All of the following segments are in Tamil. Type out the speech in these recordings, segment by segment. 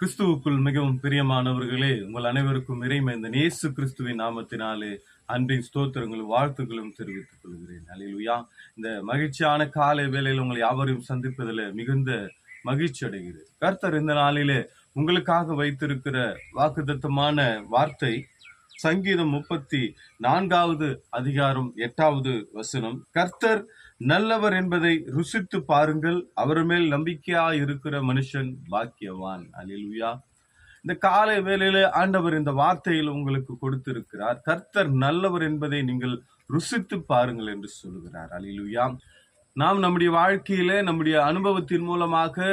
கிறிஸ்துவுக்குள் மிகவும் பிரியமானவர்களே உங்கள் அனைவருக்கும் இறைமைந்த நேசு கிறிஸ்துவின் நாமத்தினாலே அன்பின் ஸ்தோத்திரங்களும் வாழ்த்துக்களும் தெரிவித்துக் கொள்கிறேன். அலையிலுயா இந்த மகிழ்ச்சியான காலை வேளையில் உங்களை யாவரையும் சந்திப்பதில் மிகுந்த மகிழ்ச்சி அடைகிறது கர்த்தர் இந்த நாளிலே உங்களுக்காக வைத்திருக்கிற வாக்குத்தத்தமான வார்த்தை சங்கீதம் முப்பத்தி நான்காவது அதிகாரம் எட்டாவது வசனம். கர்த்தர் நல்லவர் என்பதை ருசித்து பாருங்கள். அவர் மேல் நம்பிக்கையா இருக்கிற மனுஷன் பாக்கியவான். அலிலுயா இந்த காலை வேளையில ஆண்டவர் இந்த வார்த்தையில் உங்களுக்கு கொடுத்திருக்கிறார். கர்த்தர் நல்லவர் என்பதை நீங்கள் ருசித்து பாருங்கள் என்று சொல்லுகிறார். அலிலுயா நாம் நம்முடைய வாழ்க்கையில நம்முடைய அனுபவத்தின் மூலமாக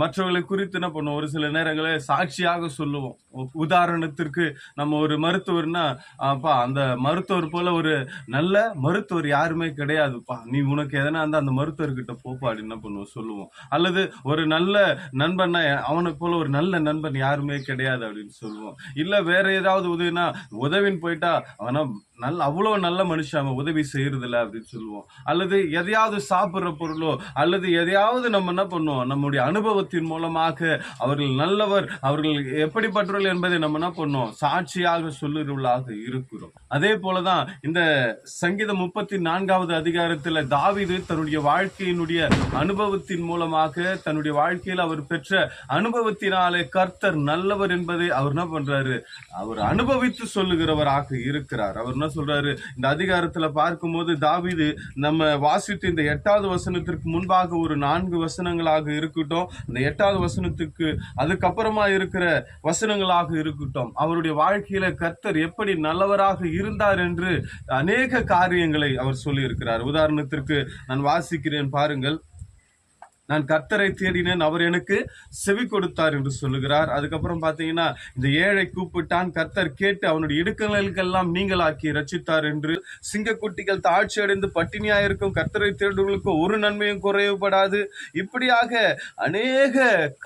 மற்றவர்களை குறித்து என்ன பண்ணுவோம்? ஒரு சில நேரங்களில் சாட்சியாக சொல்லுவோம். உதாரணத்திற்கு நம்ம ஒரு மருத்துவர்னா அப்பா அந்த மருத்துவர் போல ஒரு நல்ல மருத்துவர் யாருமே கிடையாதுப்பா. நீ உனக்கு எதனா இருந்தால் அந்த மருத்துவர்கிட்ட போப்பா அப்படின்னு என்ன பண்ணுவோம்? சொல்லுவோம். அல்லது ஒரு நல்ல நண்பன்னா அவனை போல ஒரு நல்ல நண்பன் யாருமே கிடையாது அப்படின்னு சொல்லுவோம். இல்ல வேற ஏதாவது உதவினா உதவின்னு போயிட்டா அவனா நல்ல அவ்வளவு நல்ல மனுஷன் அவன் உதவி செய்யறதில்ல அப்படின்னு சொல்லுவோம். அல்லது எதையாவது சாப்பிடுற பொருளோ அல்லது எதையாவது நம்ம என்ன பண்ணுவோம்? நம்முடைய அனுபவத்தின் மூலமாக அவர்கள் நல்லவர் அவர்கள் எப்படிப்பட்டவர்கள் என்பதை நம்ம என்ன பண்ணோம் சாட்சியாக சொல்லுறவர்களாக இருக்கிறோம். அதே போலதான் இந்த சங்கீதம் முப்பத்தி நான்காவது அதிகாரத்துல தாவீது தன்னுடைய வாழ்க்கையினுடைய அனுபவத்தின் மூலமாக தன்னுடைய வாழ்க்கையில் அவர் பெற்ற அனுபவத்தினாலே கர்த்தர் நல்லவர் என்பதை அவர் என்ன பண்றாரு? அவர் அனுபவித்து சொல்லுகிறவராக இருக்கிறார். அவர் என்ன சொல்றாரு? இந்த அதிகாரத்துல பார்க்கும்போது தாவிது நம்ம வாசித்து இந்த எட்டாவது வசனத்திற்கு முன்பாக ஒரு நான்கு வசனங்களாக இருக்கட்டும். இந்த எட்டாவது வசனத்துக்கு அதுக்கப்புறமா இருக்கிற வசனங்களாக இருக்கட்டும். அவருடைய வாழ்க்கையில கர்த்தர் எப்படி நல்லவராக இருந்தார் என்று அநேக காரியங்களை அவர் சொல்லியிருக்கிறார். உதாரணத்திற்கு நான் வாசிக்கிறேன் பாருங்கள். நான் கர்த்தரை தேடினேன் அவர் எனக்கு செவி கொடுத்தார் என்று சொல்லுகிறார். அதுக்கப்புறம் பார்த்தீங்கன்னா இந்த ஏழை கூப்பிட்டான் கர்த்தர் கேட்டு அவனுடைய இடுக்கங்களுக்கெல்லாம் நீங்களாக்கி ரச்சித்தார் என்று சிங்கக்குட்டிகள் தாழ்ச்சி அடைந்து பட்டினியாக இருக்கும் கர்த்தரை தேடுவர்களுக்கு ஒரு நன்மையும் குறைவுபடாது. இப்படியாக அநேக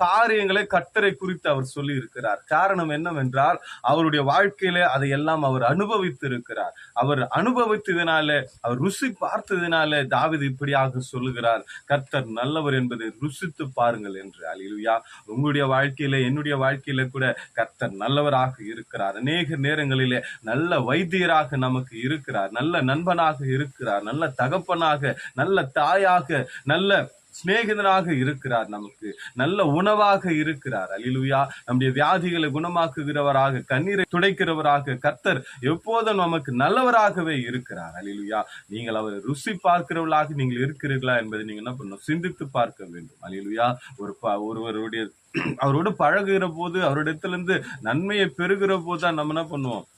காரியங்களை கர்த்தரை குறித்து அவர் சொல்லி இருக்கிறார் காரணம் என்னவென்றால் அவருடைய வாழ்க்கையில அதையெல்லாம் அவர் அனுபவித்து இருக்கிறார் அவர் அனுபவித்ததினால அவர் ருசி பார்த்ததினால தாவிது இப்படியாக சொல்லுகிறார். கர்த்தர் நல்லவர் என்பது ருசித்து பாருங்கள் என்று. அலிலுயா உங்களுடைய வாழ்க்கையில என்னுடைய வாழ்க்கையில கூட கர்த்தர் நல்லவராக இருக்கிறார். அநேக நேரங்களிலே நல்ல வைத்தியராக நமக்கு இருக்கிறார். நல்ல நண்பனாக இருக்கிறார். நல்ல தகப்பனாக நல்ல தாயாக நல்ல சிநேகிதனாக இருக்கிறார் நமக்கு. நல்ல உணவாக இருக்கிறார். அலிலுயா நம்முடைய வியாதிகளை குணமாக்குகிறவராக கண்ணீரை துடைக்கிறவராக கர்த்தர் எப்போதும் நமக்கு நல்லவராகவே இருக்கிறார். அலிலுயா நீங்கள் அவரை ருசி பார்க்கிறவர்களாக நீங்கள் இருக்கிறீர்களா என்பதை நீங்க என்ன பண்ணணும்? சிந்தித்து பார்க்க வேண்டும். அலிலுயா ஒரு ப- ஒருவருடைய அவரோடு பழகுகிற போது அவரிடத்திலிருந்து நன்மையை பெறுகிற போது தான் நம்ம என்ன பண்ணுவோம்?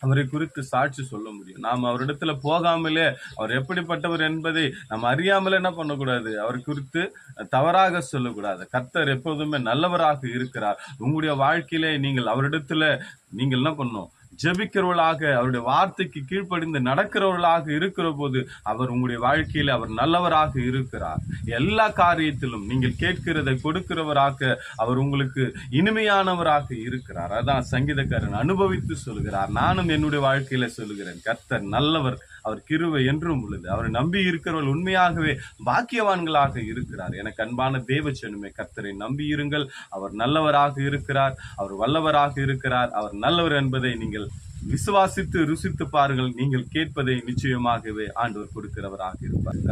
அவரை குறித்து சாட்சி சொல்ல முடியும். நாம் அவரிடத்துல போகாமலே அவர் எப்படிப்பட்டவர் என்பதை நாம் அறியாமலே என்ன பண்ணக்கூடாது? அவர் குறித்து தவறாக சொல்லக்கூடாது. கர்த்தர் எப்போதுமே நல்லவராக இருக்கிறார். உங்களுடைய வாழ்க்கையிலே நீங்கள் அவரிடத்துல நீங்கள் என்ன பண்ணணும்? ஜெபிக்கிறவர்களாக அவருடைய வார்த்தைக்கு கீழ்ப்படிந்து நடக்கிறவர்களாக இருக்கிற போது அவர் உங்களுடைய வாழ்க்கையில் அவர் நல்லவராக இருக்கிறார். எல்லா காரியத்திலும் நீங்கள் கேட்கிறதை கொடுக்கிறவராக அவர் உங்களுக்கு இனிமையானவராக இருக்கிறார். அதான் சங்கீதக்காரன் அனுபவித்து சொல்கிறார். நானும் என்னுடைய வாழ்க்கையில சொல்லுகிறேன் கர்த்தர் நல்லவர். அவர் கிருவை என்றும் உள்ளது. அவரை நம்பி இருக்கிறவர்கள் உண்மையாகவே பாக்கியவான்களாக இருக்கிறார். எனக்கு அன்பான தேவச்சனுமே கர்த்தரை நம்பி இருங்கள். அவர் நல்லவராக இருக்கிறார். அவர் வல்லவராக இருக்கிறார். அவர் நல்லவர் என்பதை நீங்கள் விசுவாசித்து ருசித்து பாருங்கள். நீங்கள் கேட்பதை நிச்சயமாகவே ஆண்டவர் கொடுக்கிறவராக இருப்பார்.